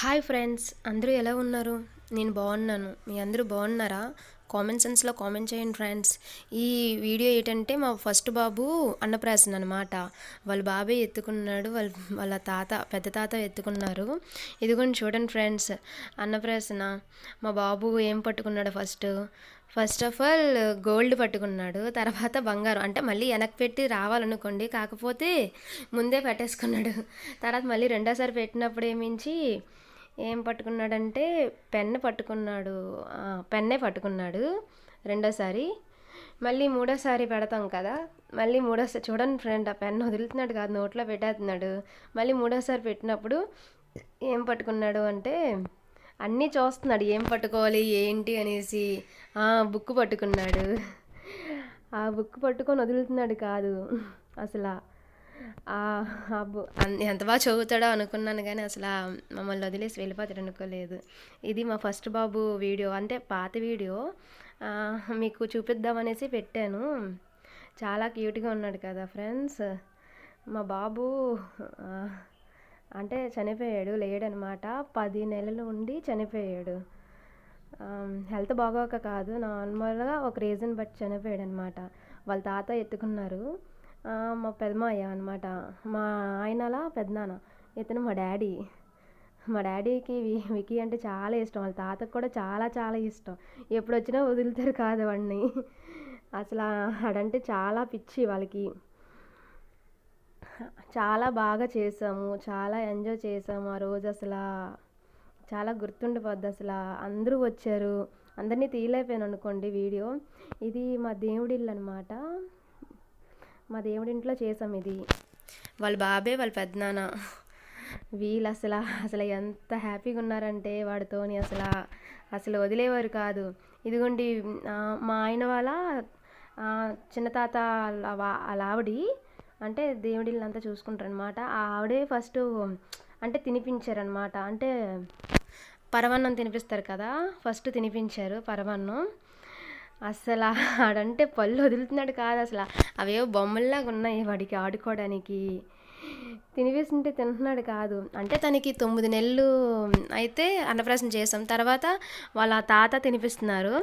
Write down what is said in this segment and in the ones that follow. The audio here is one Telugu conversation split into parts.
హాయ్ ఫ్రెండ్స్ అందరూ ఎలా ఉన్నారు? నేను బాగున్నాను. మీ అందరూ బాగున్నారా? కామెంట్ సెన్స్లో కామెంట్ చేయండి ఫ్రెండ్స్. ఈ వీడియో ఏంటంటే మా ఫస్ట్ బాబు అన్నప్రాసన అనమాట వాళ్ళ బాబాయ్ ఎత్తుకున్నాడు వాళ్ళ వాళ్ళ తాత పెద్ద తాత ఎత్తుకున్నారు. ఇదిగోండి చూడండి ఫ్రెండ్స్ అన్నప్రాసన. మా బాబు ఏం పట్టుకున్నాడు first? First of all gold పట్టుకున్నాడు తర్వాత బంగారం. అంటే మళ్ళీ వెనక్కి పెట్టి రావాలనుకోండి కాకపోతే ముందే పెట్టేసుకున్నాడు. తర్వాత మళ్ళీ రెండోసారి పెట్టినప్పుడు ఏమించి ఏం పట్టుకున్నాడంటే పెన్ను పట్టుకున్నాడు. పెన్నే పట్టుకున్నాడు రెండోసారి. మళ్ళీ మూడోసారి పెడతాం కదా. మళ్ళీ మూడోసారి చూడండి ఫ్రెండ్ ఆ పెన్ను వదులుతున్నాడు కాదు నోట్లో పెట్టేస్తున్నాడు. మళ్ళీ మూడోసారి పెట్టినప్పుడు ఏం పట్టుకున్నాడు అంటే అన్నీ చూస్తున్నాడు. ఏం పట్టుకోవాలి ఏంటి అనేసి ఆ, బుక్ పట్టుకున్నాడు. ఆ బుక్ పట్టుకొని వదులుతున్నాడు కాదు అసలు. ఎంత బాగా చదువుతాడో అనుకున్నాను కానీ అసలు మమ్మల్ని వదిలేసి వెళ్ళిపోతాడు అనుకోలేదు. ఇది మా ఫస్ట్ బాబు వీడియో అంటే పాత వీడియో. మీకు చూపిద్దామనేసి పెట్టాను. చాలా క్యూట్గా ఉన్నాడు కదా ఫ్రెండ్స్. మా బాబు అంటే చనిపోయాడు లేడనమాట. పది నెలలు ఉండి చనిపోయాడు. హెల్త్ బాగోక కాదు నార్మల్గా ఒక రీజన్ బట్టి చనిపోయాడు అనమాట వాళ్ళ తాత ఎత్తుకున్నారు. మా పెదమాయ అనమాట మా ఆయనలా పెద్దనాన్న. ఇతను మా డాడీ. మా డాడీకి వికీ అంటే చాలా ఇష్టం. వాళ్ళ తాతకు కూడా చాలా చాలా ఇష్టం. ఎప్పుడు వచ్చినా వదులుతారు కాదు వాడిని. అసలు ఆడంటే చాలా పిచ్చి వాళ్ళకి. చాలా బాగా చేసాము చాలా ఎంజాయ్ చేసాము ఆ రోజు అసలు చాలా గుర్తుండిపోద్ది అసలు. అందరూ వచ్చారు. అందరినీ తీయలేకపోయాను అనుకోండి వీడియో. ఇది మా దేవుడిల్లు అనమాట మా దేవుడి ఇంట్లో చేసాం ఇది. వాళ్ళ బాబే వాళ్ళ పెద్దనాన్న. వీళ్ళు అసలు అసలు ఎంత హ్యాపీగా ఉన్నారంటే వాడితోని అసలు అసలు వదిలేవారు కాదు. ఇదిగోండి మా ఆయన వాళ్ళ చిన్న తాత వాళ్ళ ఆవిడి అంటే దేవుడిల్లు అంతా చూసుకుంటారు అనమాట ఆ ఆవిడే ఫస్ట్ అంటే తినిపించారనమాట అంటే పరమాన్నం తినిపిస్తారు కదా ఫస్ట్ తినిపించారు పరమాన్నం అసలు ఆడంటే పళ్ళు వదులుతున్నాడు కాదు అసలు. అవేవో బొమ్మల్లాగా ఉన్నాయి వాడికి ఆడుకోవడానికి. తినివేసింటే తింటున్నాడు కాదు. అంటే తనకి తొమ్మిది నెలలు అయితే అన్నప్రాసన చేసాం తర్వాత వాళ్ళ తాత తినిపిస్తున్నారు.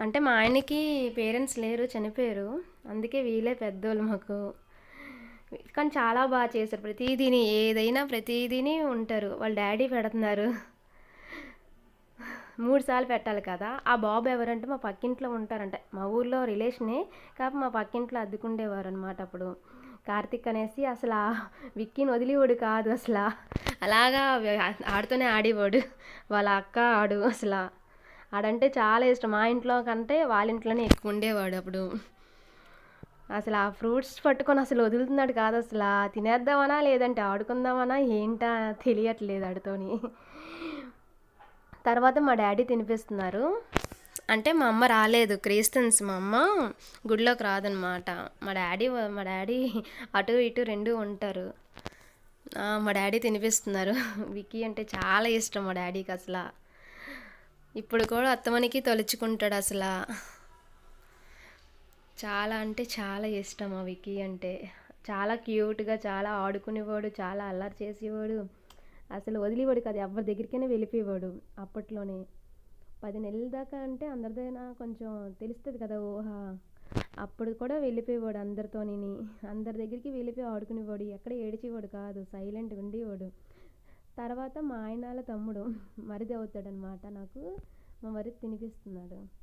అంటే మా ఆయనకి పేరెంట్స్ లేరు చనిపోయారు. అందుకే వీళ్ళే పెద్దోళ్ళు మాకు. కానీ చాలా బాగా చేశారు. ప్రతిదీని ఏదైనా ప్రతిదీని ఉంటారు. వాళ్ళ డాడీ పెడుతున్నారు. మూడు సార్లు పెట్టాలి కదా. ఆ బాబు ఎవరంటే మా పక్కింట్లో ఉంటారంట. మా ఊర్లో రిలేషనే కాబట్టి మా పక్కింట్లో అద్దుకుండేవారు అనమాట అప్పుడు. కార్తిక్ అనేసి అసలు విక్కిని విక్కీని వదిలేవాడు కాదు అసలు. అలాగా ఆడుతూనే ఆడేవాడు. వాళ్ళ అక్క ఆడు అసలు. ఆడంటే చాలా ఇష్టం. మా ఇంట్లో కంటే వాళ్ళ ఇంట్లోనే ఎక్కువ ఉండేవాడు అప్పుడు. అసలు ఆ ఫ్రూట్స్ పట్టుకొని అసలు వదులుతున్నాడు కాదు అసలు. తినేద్దామనా లేదంటే ఆడుకుందామనా ఏంటా తెలియట్లేదు ఆడితోని. తర్వాత మా డాడీ తినిపిస్తున్నారు. అంటే మా అమ్మ రాలేదు. క్రిస్టియన్స్ మా అమ్మ గుడిలోకి రాదనమాట మా డాడీ మా డాడీ అటు ఇటు రెండు ఉంటారు. మా డాడీ తినిపిస్తున్నారు. వికీ అంటే చాలా ఇష్టం మా డాడీకి అసలు. ఇప్పుడు కూడా అత్తమనికి తలుచుకుంటాడు అసలు. చాలా అంటే చాలా ఇష్టం ఆ విక్కీ అంటే. చాలా క్యూట్గా చాలా ఆడుకునేవాడు చాలా అల్లరి చేసేవాడు. అసలు వదిలేవాడు కాదు ఎవరి దగ్గరికైనా వెళ్ళిపోయేవాడు. అప్పట్లోనే పది నెలల దాకా అంటే అందరిదైనా కొంచెం తెలుస్తుంది కదా ఊహ. అప్పుడు కూడా వెళ్ళిపోయేవాడు అందరితోని అందరి దగ్గరికి వెళ్ళిపోయి ఆడుకునేవాడు. ఎక్కడ ఏడిచేవాడు కాదు సైలెంట్ ఉండేవాడు. తర్వాత మా ఆయనాల తమ్ముడు మరిది అవుతాడనమాట నాకు. మా మరిది తినిపిస్తున్నాడు.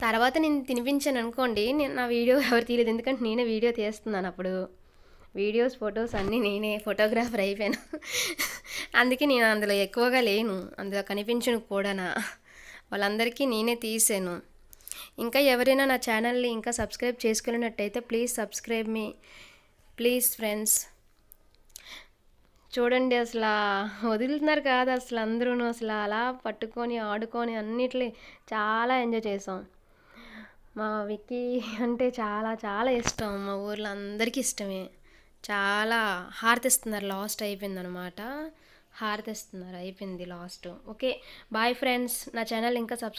తర్వాత నేను తినిపించాను అనుకోండి నేను నా వీడియో ఎవరు తీయలేదు. ఎందుకంటే నేనే వీడియో తీస్తున్నాను అప్పుడు. వీడియోస్ ఫొటోస్ అన్నీ నేనే ఫోటోగ్రాఫర్ అయిపోయాను. అందుకే నేను అందులో ఎక్కువగా లేను. అందులో కనిపించను కూడానా వాళ్ళందరికీ నేనే తీసాను. ఇంకా ఎవరైనా నా ఛానల్ని ఇంకా సబ్స్క్రైబ్ చేసుకున్నట్టయితే please subscribe me. Please friends. చూడండి అసలు వదులుతున్నారు కాదు అసలు అందరూ అసలు అలా పట్టుకొని ఆడుకొని అన్నిట్లో చాలా ఎంజాయ్ చేసాం. మా విక్కీ అంటే చాలా చాలా ఇష్టం. మా ఊర్లో అందరికీ ఇష్టమే. చాలా హారతిస్తున్నారు. లాస్ట్ అయిపోయింది అనమాట హారతిస్తున్నారు. అయిపోయింది లాస్ట్. ఓకే. Bye friends. నా ఛానల్ ఇంకా సబ్స్క్రైబ్